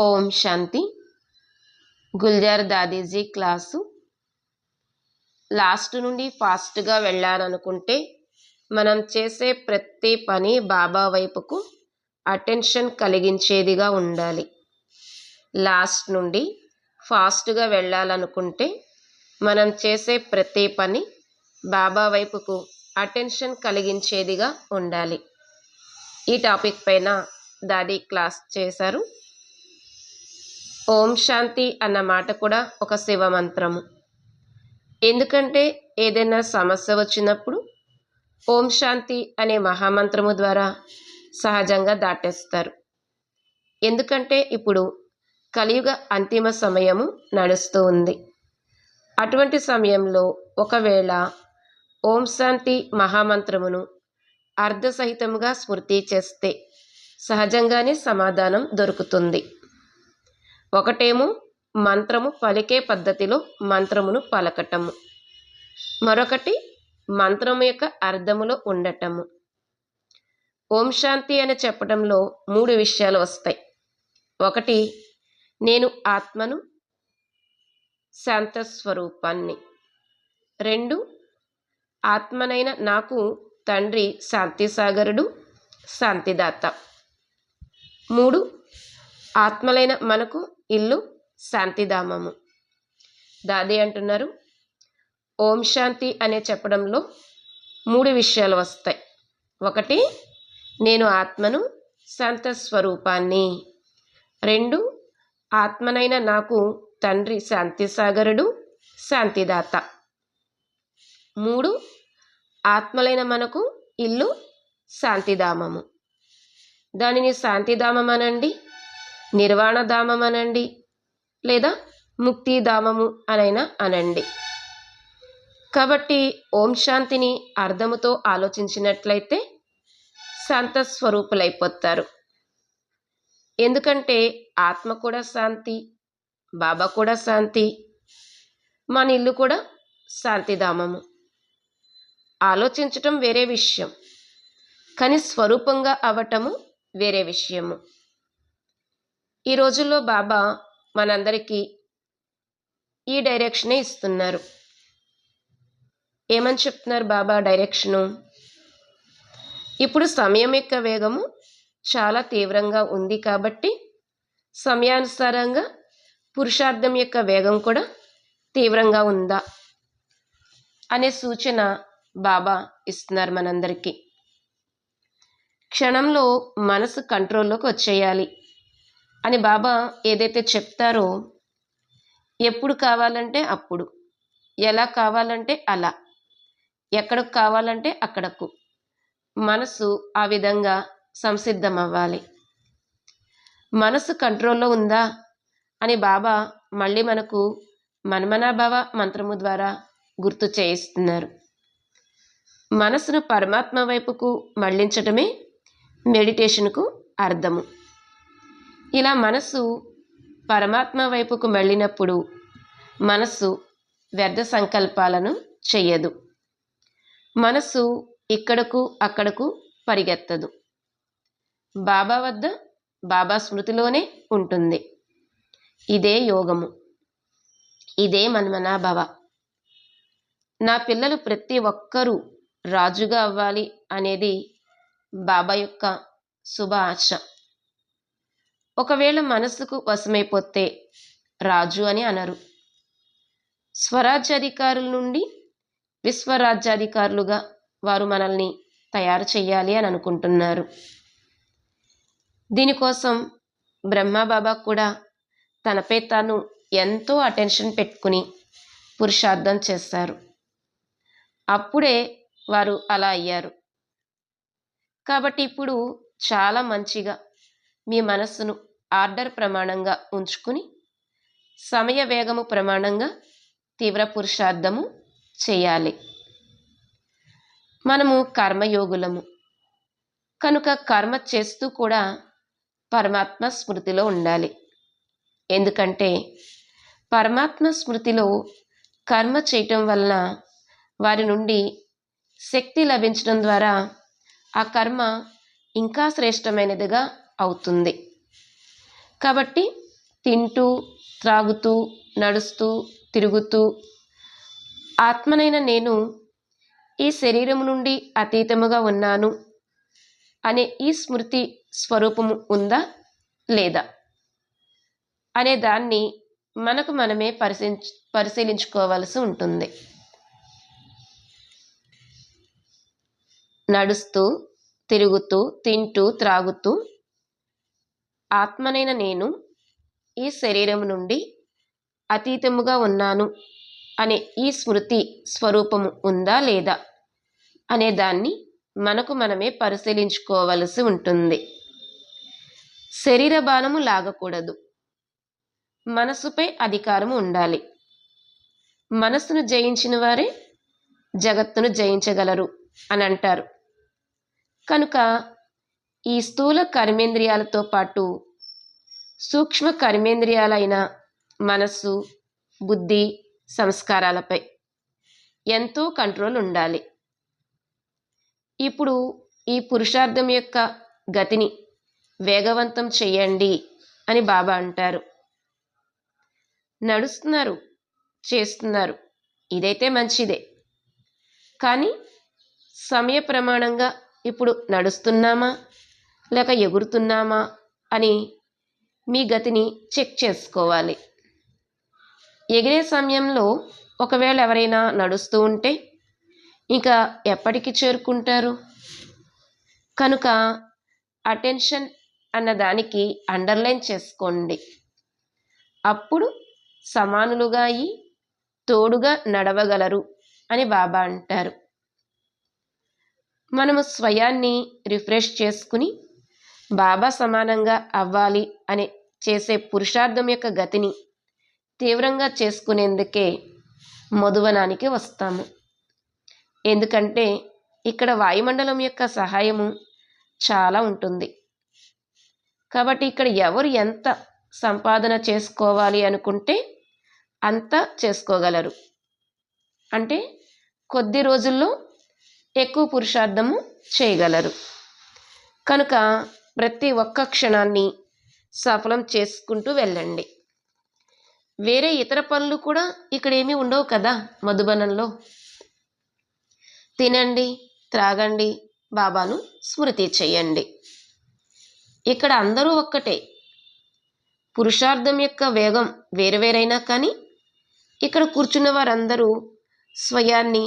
ఓం Shanti. Gulzar Dadiji class. Last నుండి ఫాస్ట్గా వెళ్ళాలనుకుంటే మనం చేసే ప్రతి పని బాబా వైపుకు అటెన్షన్ కలిగించేదిగా ఉండాలి. లాస్ట్ నుండి ఫాస్ట్గా వెళ్ళాలనుకుంటే మనం చేసే ప్రతి పని బాబా వైపుకు అటెన్షన్ కలిగించేదిగా ఉండాలి. ఈ టాపిక్ పైన దాది క్లాస్ చేశారు. ఓం శాంతి అన్న మాట కూడా ఒక శివ మంత్రము. ఎందుకంటే ఏదైనా సమస్య వచ్చినప్పుడు ఓం శాంతి అనే మహామంత్రము ద్వారా సహజంగా దాటేస్తారు. ఎందుకంటే ఇప్పుడు కలియుగ అంతిమ సమయము నడుస్తూ ఉంది. అటువంటి సమయంలో ఒకవేళ ఓం శాంతి మహామంత్రమును అర్ధసహితముగా స్మృతి చేస్తే సహజంగానే సమాధానం దొరుకుతుంది. ఒకటేమో మంత్రము పలికే పద్ధతిలో మంత్రమును పలకటము. మరొకటి మంత్రము యొక్క అర్థములో ఉండటము. ఓం శాంతి అని చెప్పడంలో మూడు విషయాలు వస్తాయి. ఒకటి నేను ఆత్మను శాంతస్వరూపాన్ని. రెండు ఆత్మనైన నాకు తండ్రి శాంతిసాగరుడు శాంతిదాత. మూడు ఆత్మలైన మనకు ఇల్లు శాంతిధామము. దాది అంటున్నారు ఓం శాంతి అనే చెప్పడంలో మూడు విషయాలు వస్తాయి. ఒకటి నేను ఆత్మను శాంత స్వరూపాన్ని. రెండు ఆత్మనైన నాకు తండ్రి శాంతిసాగరుడు శాంతిదాత. మూడు ఆత్మలైన మనకు ఇల్లు శాంతిధామము. దానిని శాంతిధామం అనండి నిర్వాణధామం అనండి లేదా ముక్తిధామము అనైనా అనండి. కాబట్టి ఓం శాంతిని అర్థముతో ఆలోచించినట్లయితే శాంతస్వరూపులైపోతారు ఎందుకంటే ఆత్మ కూడా శాంతి బాబా కూడా శాంతి మన ఇల్లు కూడా శాంతిధామము ఆలోచించటం వేరే విషయం కానీ స్వరూపంగా అవ్వటము వేరే విషయము. ఈ రోజుల్లో బాబా మనందరికీ ఈ డైరెక్షనే ఇస్తున్నారు. ఏమని చెప్తున్నారు బాబా డైరెక్షను? ఇప్పుడు సమయం యొక్క వేగము చాలా తీవ్రంగా ఉంది కాబట్టి సమయానుసారంగా పురుషార్థం యొక్క వేగం కూడా తీవ్రంగా ఉందా అనే సూచన బాబా ఇస్తున్నారు మనందరికీ. క్షణంలో మనసు కంట్రోల్లోకి వచ్చేయాలి. అని బాబా ఏదైతే చెప్తారో ఎప్పుడు కావాలంటే అప్పుడు ఎలా కావాలంటే అలా ఎక్కడకు కావాలంటే అక్కడకు మనసు ఆ విధంగా సంసిద్ధం అవ్వాలి మనసు కంట్రోల్లో ఉందా అని బాబా మళ్ళీ మనకు మన్మనాభావ మంత్రము ద్వారా గుర్తు చేయిస్తున్నారు. మనసును పరమాత్మ వైపుకు మళ్ళించటమే మెడిటేషన్కు అర్థము. ఇలా మనసు పరమాత్మ వైపుకు మళ్ళినప్పుడు మనసు వ్యర్థ సంకల్పాలను చెయ్యదు. మనసు ఇక్కడకు అక్కడకు పరిగెత్తదు. బాబా వద్ద బాబా స్మృతిలోనే ఉంటుంది. ఇదే యోగము. ఇదే మన్మనాభవ. నా పిల్లలు ప్రతి ఒక్కరూ రాజుగా అవ్వాలి అనేది బాబా యొక్క శుభ ఆశ ఒకవేళ మనసుకు వశమైపోతే రాజు అని అనరు. స్వరాజ్యాధికారుల నుండి విశ్వరాజ్యాధికారులుగా వారు మనల్ని తయారు చేయాలి అని అనుకుంటున్నారు. దీనికోసం బ్రహ్మబాబా కూడా తనపై తాను ఎంతో అటెన్షన్ పెట్టుకుని పురుషార్థం చేశారు. అప్పుడే వారు అలా అయ్యారు. కాబట్టి ఇప్పుడు చాలా మంచిగా మీ మనస్సును ఆర్డర్ ప్రమాణంగా ఉంచుకుని సమయ వేగము ప్రమాణంగా తీవ్ర పురుషార్థము చేయాలి. మనము కర్మయోగులము. కనుక కర్మ చేస్తూ కూడా పరమాత్మ స్మృతిలో ఉండాలి. ఎందుకంటే పరమాత్మ స్మృతిలో కర్మ చేయటం వలన వారి నుండి శక్తి లభించడం ద్వారా ఆ కర్మ ఇంకా శ్రేష్టమైనదిగా అవుతుంది. కాబట్టి తింటూ త్రాగుతూ నడుస్తూ తిరుగుతూ ఆత్మనైన నేను ఈ శరీరం నుండి అతీతముగా ఉన్నాను అనే ఈ స్మృతి స్వరూపము ఉందా లేదా అనే దాన్ని మనకు మనమే పరిశీలించ పరిశీలించుకోవాల్సి ఉంటుంది. నడుస్తూ తిరుగుతూ తింటూ త్రాగుతూ ఆత్మనైన నేను ఈ శరీరం నుండి అతీతముగా ఉన్నాను అనే ఈ స్మృతి స్వరూపము ఉందా లేదా అనే దాన్ని మనకు మనమే పరిశీలించుకోవలసి ఉంటుంది. శరీర బాణము లాగకూడదు. మనసుపై అధికారము ఉండాలి. మనస్సును జయించిన వారే జగత్తును జయించగలరు అని అంటారు. కనుక ఈ స్థూల కర్మేంద్రియాలతో పాటు సూక్ష్మ కర్మేంద్రియాలైన మనస్సు బుద్ధి సంస్కారాలపై ఎంతో కంట్రోల్ ఉండాలి. ఇప్పుడు ఈ పురుషార్థం యొక్క గతిని వేగవంతం చేయండి అని బాబా అంటారు. నడుస్తున్నారు చేస్తున్నారు ఇదైతే మంచిదే. కానీ సమయ ప్రమాణంగా ఇప్పుడు నడుస్తున్నామా? లేక ఎగురుతున్నామా అని మీ గతిని చెక్ చేసుకోవాలి. ఎగిరే సమయంలో ఒకవేళ ఎవరైనా నడుస్తూ ఉంటే ఇంకా ఎప్పటికి చేరుకుంటారు? కనుక అటెన్షన్ అన్న దానికి అండర్లైన్ చేసుకోండి. అప్పుడు సమానులుగా అయి తోడుగా నడవగలరు అని బాబా అంటారు. మనము స్వయాన్ని రిఫ్రెష్ చేసుకుని బాబా సమానంగా అవ్వాలి అని చేసే పురుషార్థం యొక్క గతిని తీవ్రంగా చేసుకునేందుకే మధువనానికి వస్తాము. ఎందుకంటే ఇక్కడ వాయుమండలం యొక్క సహాయము చాలా ఉంటుంది. కాబట్టి ఇక్కడ ఎవరు ఎంత సంపాదన చేసుకోవాలి అనుకుంటే అంత చేసుకోగలరు. అంటే కొద్ది రోజుల్లో ఎక్కువ పురుషార్థము చేయగలరు. కనుక ప్రతి ఒక్క క్షణాన్ని సఫలం చేసుకుంటూ వెళ్ళండి. వేరే ఇతర పనులు కూడా ఇక్కడ ఏమీ ఉండవు కదా మధుబనంలో. తినండి త్రాగండి బాబాను స్మృతి చేయండి. ఇక్కడ అందరూ ఒక్కటే. పురుషార్థం యొక్క వేగం వేరువేరైనా కానీ ఇక్కడ కూర్చున్న వారందరూ స్వయాన్ని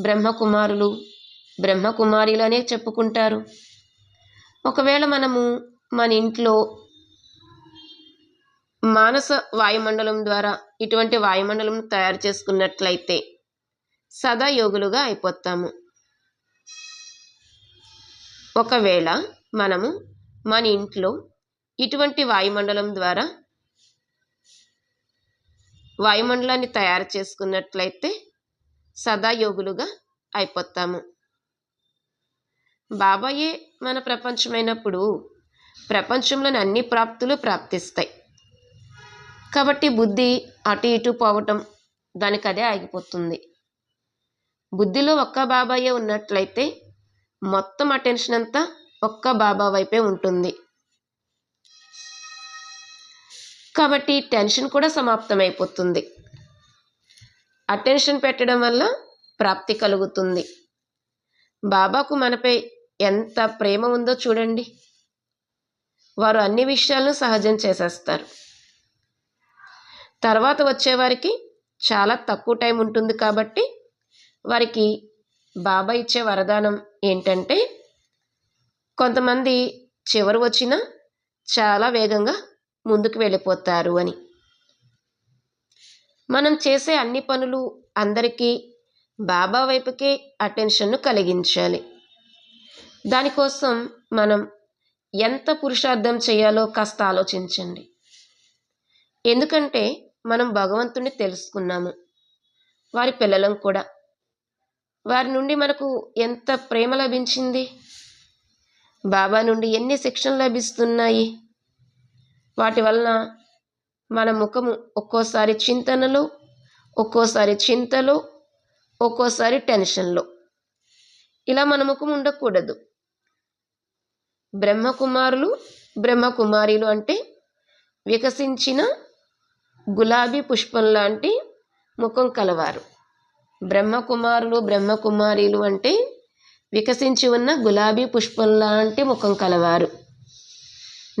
బ్రహ్మకుమారులు బ్రహ్మకుమారిలు అనే చెప్పుకుంటారు. ఒకవేళ మనము మన ఇంట్లో మానస వాయుమండలం ద్వారా ఇటువంటి వాయుమండలం తయారు చేసుకున్నట్లయితే సదా యోగులుగా అయిపోతాము. ఒకవేళ మనము మన ఇంట్లో ఇటువంటి వాయుమండలం ద్వారా వాయుమండలాన్ని తయారు చేసుకున్నట్లయితే సదా యోగులుగా అయిపోతాము. బాబాయే మన ప్రపంచమైనప్పుడు ప్రపంచంలోని అన్ని ప్రాప్తులు ప్రాప్తిస్తాయి. కాబట్టి బుద్ధి అటు ఇటు పోవటం దానికి అదే ఆగిపోతుంది. బుద్ధిలో ఒక్క బాబాయే ఉన్నట్లయితే మొత్తం అటెన్షన్ అంతా ఒక్క బాబా వైపే ఉంటుంది. కాబట్టి టెన్షన్ కూడా సమాప్తమైపోతుంది. అటెన్షన్ పెట్టడం వల్ల ప్రాప్తి కలుగుతుంది. బాబాకు మనపై ఎంత ప్రేమ ఉందో చూడండి. వారు అన్ని విషయాలను సహజం చేసేస్తారు. తర్వాత వచ్చేవారికి చాలా తక్కువ టైం ఉంటుంది కాబట్టి వారికి బాబా ఇచ్చే వరదానం ఏంటంటే కొంతమంది చివరి వచ్చినా చాలా వేగంగా ముందుకు వెళ్ళిపోతారు అని. మనం చేసే అన్ని పనులు అందరికీ బాబా వైపుకే అటెన్షన్ను కలిగించాలి. దానికోసం మనం ఎంత పురుషార్థం చేయాలో కాస్త ఆలోచించండి. ఎందుకంటే మనం భగవంతుని తెలుసుకున్నాము. వారి పిల్లలం కూడా. వారి నుండి మనకు ఎంత ప్రేమ లభించింది? బాబా నుండి ఎన్ని శిక్షణ లభిస్తున్నాయి? వాటి వలన మన ముఖము ఒక్కోసారి చింతనలో ఒక్కోసారి చింతలో ఒక్కోసారి టెన్షన్లో. ఇలా మన ముఖం ఉండకూడదు. బ్రహ్మకుమారులు బ్రహ్మకుమారిలు అంటే వికసించిన గులాబీ పుష్పం లాంటి ముఖం కలవారు. బ్రహ్మకుమారులు బ్రహ్మకుమారిలు అంటే వికసించి ఉన్న గులాబీ పుష్పం లాంటి ముఖం కలవారు.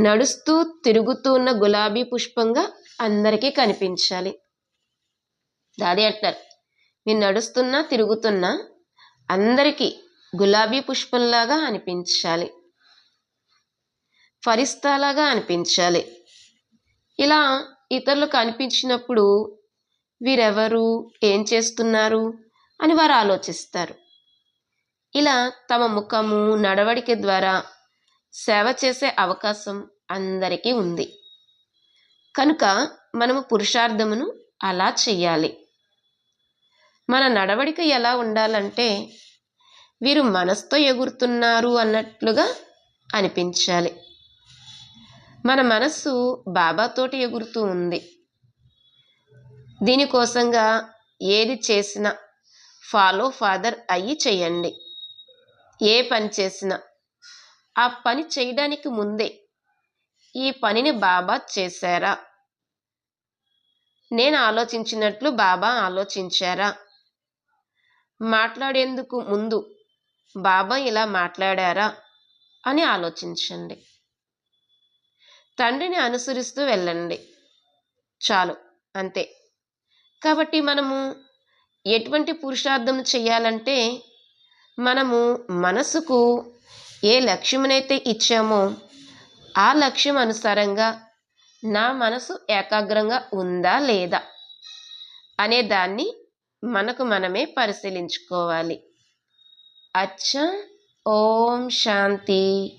నడుస్తూ తిరుగుతూ ఉన్న గులాబీ పుష్పంగా అందరికీ కనిపించాలి. దాది అంటారు మీరు నడుస్తున్నా తిరుగుతున్నా అందరికీ గులాబీ పుష్పంలాగా అనిపించాలి. ఫరిస్తాలాగా అనిపించాలి. ఇలా ఇతరులకు అనిపించినప్పుడు వీరెవరు? ఏం చేస్తున్నారు? అని వారు ఆలోచిస్తారు. ఇలా తమ ముఖము నడవడిక ద్వారా సేవ చేసే అవకాశం అందరికీ ఉంది. కనుక మనము పురుషార్థమును అలా చెయ్యాలి మన నడవడిక ఎలా ఉండాలంటే వీరు మనసుతో ఎగురుతున్నారు అన్నట్లుగా అనిపించాలి. మన మనస్సు బాబాతోటి ఎగురుతూ ఉంది. దీనికోసంగా ఏది చేసినా ఫాలో ఫాదర్ అయ్యి చేయండి. ఏ పని చేసినా ఆ పని చేయడానికి ముందే ఈ పనిని బాబా చేశారా? నేను ఆలోచించినట్లు బాబా ఆలోచించారా? మాట్లాడేందుకు ముందు బాబా ఇలా మాట్లాడారా అని ఆలోచించండి. తండ్రిని అనుసరిస్తూ వెళ్ళండి. చాలు. అంతే. కాబట్టి మనము ఎటువంటి పురుషార్థం చేయాలంటే మనము మనసుకు ఏ లక్ష్యమునైతే ఇచ్చామో ఆ లక్ష్యం అనుసారంగా నా మనసు ఏకాగ్రంగా ఉందా లేదా అనే దాన్ని మనకు మనమే పరిశీలించుకోవాలి. అచ్చ. ఓం శాంతి.